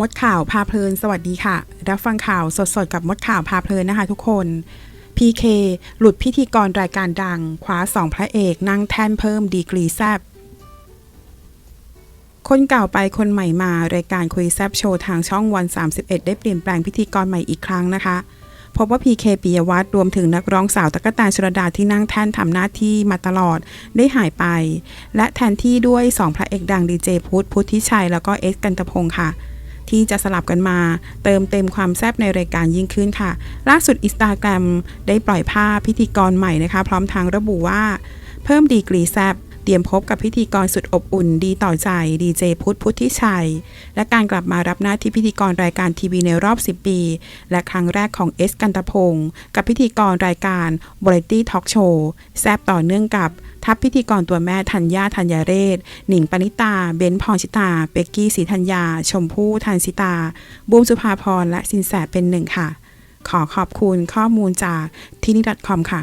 มดข่าวพาเพลิน สวัสดีค่ะ รับฟังข่าวสดๆ กับมดข่าวพาเพลินนะคะทุกคน PK หลุดพิธีกรรายการดังคว้าสองพระเอกนั่งแท่นเพิ่มดีกรีแซบคนเก่าไปคนใหม่มา รายการคุยแซบโชว์ทางช่องวัน 31 ได้เปลี่ยนแปลงพิธีกรใหม่อีกครั้งนะคะ พบว่า PK ปิยวัฒน์รวมถึงนักร้องสาวตะกะตนชลดาที่นั่งแท่นทำหน้าที่มาตลอดได้หายไป และแทนที่ด้วย 2 พระเอกดังดีเจพุทธพุทธิชัยแล้วก็เอสกันตพงค์ค่ะ ที่จะสลับกันมา เติมเต็มความแซ่บในรายการยิ่งขึ้นค่ะ ล่าสุดอินสตาแกรมได้ปล่อยภาพพิธีกรใหม่นะคะ พร้อมทางระบุว่า เพิ่มดีกรีแซบ เตรียมพบกับพิธีกรสุดอบอุ่นดีต่อใจดีเจพุทธพุทธิชัย และการกลับมารับหน้าที่พิธีกรรายการทีวีในรอบ 10 ปี และครั้งแรกของเอสกันตพงศ์กับพิธีกรรายการบริตี้ทอล์กโชว์แซบต่อเนื่องกับทัพพิธีกรตัวแม่ธัญญาธัญญเรศ หนิงปณิตา เบนพรชิตา เบกกี้ศรีธัญญา ชมพู่ทันสิตา บูมสุภาพรและสินแสเป็นหนึ่งค่ะ ขอขอบคุณข้อมูลจากที่นี่ .com ค่ะ